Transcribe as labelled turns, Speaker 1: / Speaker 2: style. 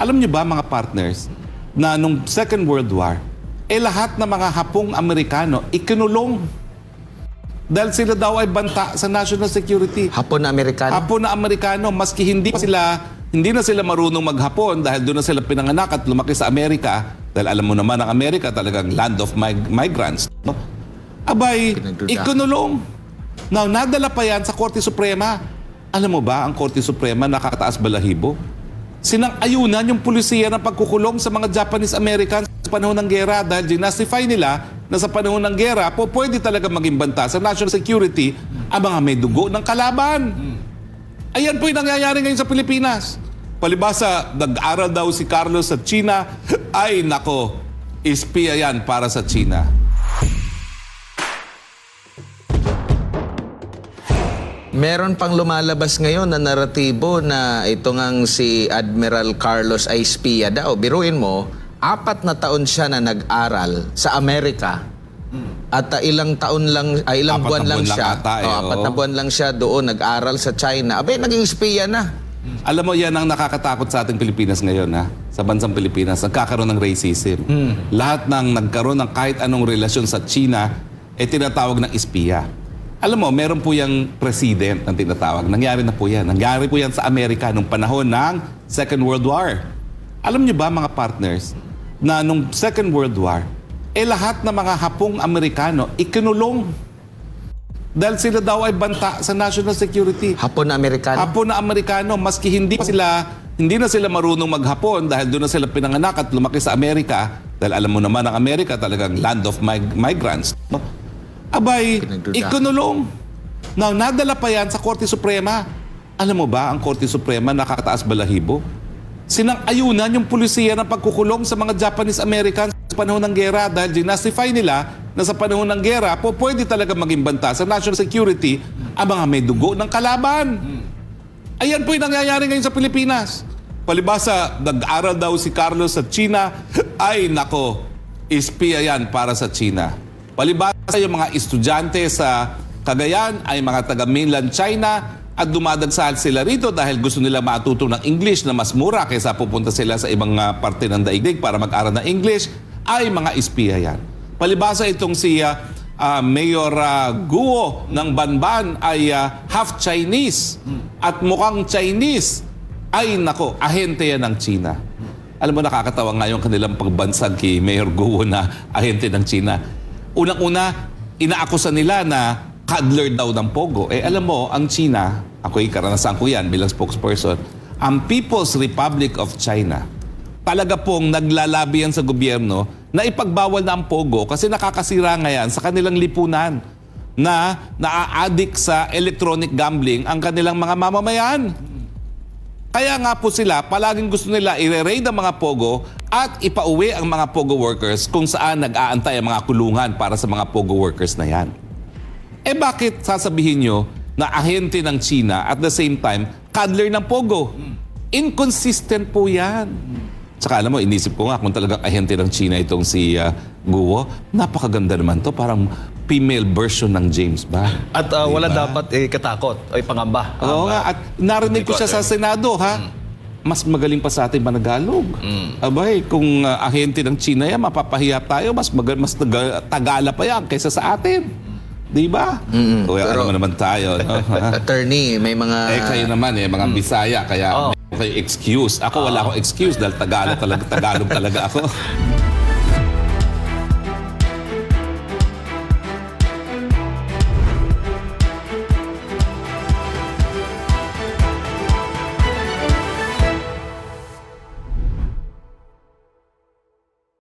Speaker 1: Alam niyo ba mga partners na nung Second World War, eh lahat ng mga Hapong Amerikano ikinulong dahil sila daw ay banta sa national security.
Speaker 2: Hapon na Amerikano.
Speaker 1: Hapon na Amerikano, maski hindi pa sila hindi na sila marunong maghapon dahil doon na sila pinanganak at lumaki sa Amerika. Dahil alam mo naman ang Amerika talagang land of mig- migrants. No? Abay, ikunulong. Now, nadala pa yan sa Korte Suprema. Alam mo ba, ang Korte Suprema nakakataas balahibo? Sinang-ayunan yung pulisiya ng pagkukulong sa mga Japanese Americans sa panahon ng gera dahil ginastify nila na sa panahon ng gera po pwede talaga maging banta sa national security ang mga may dugo ng kalaban. Ayan po yung nangyayari ngayon sa Pilipinas. Palibasa, nag-aral daw si Carlos sa China. Ay, nako, espiya yan para sa China.
Speaker 2: Meron pang lumalabas ngayon na naratibo na ito ngang si Admiral Carlos ay espiya daw. Biruin mo, apat na taon siya na nag-aral sa Amerika. At ah, ilang taon lang, ay ilang
Speaker 1: Apat
Speaker 2: buwan lang
Speaker 1: buwan lang
Speaker 2: siya.
Speaker 1: ata eh,
Speaker 2: Oh, apat na buwan lang siya doon nag-aral sa China. Abay, naging espiya na.
Speaker 1: Alam mo, yan ang nakakatakot sa ating Pilipinas ngayon, ha? Sa bansang Pilipinas, nagkakaroon ng racism. Lahat ng nagkaroon ng kahit anong relasyon sa China, eh tinatawag ng espiya. Alam mo, meron po yung president ng tinatawag. Nangyari na po yan. Nangyari po yan sa Amerika nung panahon ng Second World War. Alam niyo ba, mga partners, na nung Second World War, eh lahat ng mga Hapong Amerikano ikinulong dahil sila daw ay banta sa national security.
Speaker 2: Hapon na Amerikano.
Speaker 1: Hapon na Amerikano, maski hindi pa sila hindi na sila marunong maghapon dahil doon na sila pinanganak at lumaki sa Amerika. Dahil alam mo naman ang Amerika talagang land of mig- migrants. Abay, ikunulong. Now, nadala pa yan sa Korte Suprema. Alam mo ba, ang Korte Suprema nakakataas balahibo? Sinang-ayunan yung pulisiya ng pagkukulong sa mga Japanese Americans sa panahon ng gera dahil ginastify nila na sa panahon ng gera po pwede talaga maging banta sa national security ang mga may dugo ng kalaban. Ayan po yung nangyayari ngayon sa Pilipinas. Palibasa, nag-aral daw si Carlos sa China. Ay, nako, espiya yan para sa China. Palibasa, yung mga estudyante sa Cagayan ay mga taga mainland China at dumadagsal sila rito dahil gusto nila matuto ng English na mas mura kaysa pupunta sila sa ibang ah, parte ng daigdig para mag-aral ng English ay mga espiya yan. Palibasa itong si ah, Mayor ah, Guo ng Banban ay ah, half Chinese at mukhang Chinese ay nako, ahente yan ng China. Alam mo, nakakatawa nga yung kanilang pagbansag kay Mayor Guo na ahente ng China. Unang-una, inaakusa nila na cuddler daw ng Pogo. Eh alam mo, ang China, ako'y karanasan ko yan bilang spokesperson, ang People's Republic of China, talaga pong naglalabi yan sa gobyerno na ipagbawal na ang Pogo kasi nakakasira nga yan sa kanilang lipunan na naa-addict sa electronic gambling ang kanilang mga mamamayan. Kaya nga po sila, palaging gusto nila i-raid ang mga Pogo at ipauwi ang mga Pogo workers kung saan nag-aantay ang mga kulungan para sa mga Pogo workers na yan. Eh bakit sasabihin nyo na ahente ng China at the same time, cuddler ng Pogo? Inconsistent po yan. Tsaka alam mo, inisip ko nga kung talagang ahente ng China itong si uh, Guo, napakaganda naman to. Parang female version ng James ba?
Speaker 3: At uh, wala
Speaker 1: Diba?
Speaker 3: dapat eh, katakot o pangamba.
Speaker 1: Oo nga, at narinig ko siya sa Senado, ha? Mas magaling pa sa ating managalog. Abay, kung uh, ahente ng China yan, mapapahiya tayo, mas, magal, mas taga- tagala pa yan kaysa sa atin. Di ba? O, ano
Speaker 2: Pero-
Speaker 1: mo naman tayo, no? Ha?
Speaker 2: Attorney, may mga...
Speaker 1: eh, kayo naman eh, mga Bisaya, kaya
Speaker 3: Oo.
Speaker 1: may kayo excuse. Ako wala akong excuse dahil Tagalog talaga, Tagalog talaga ako.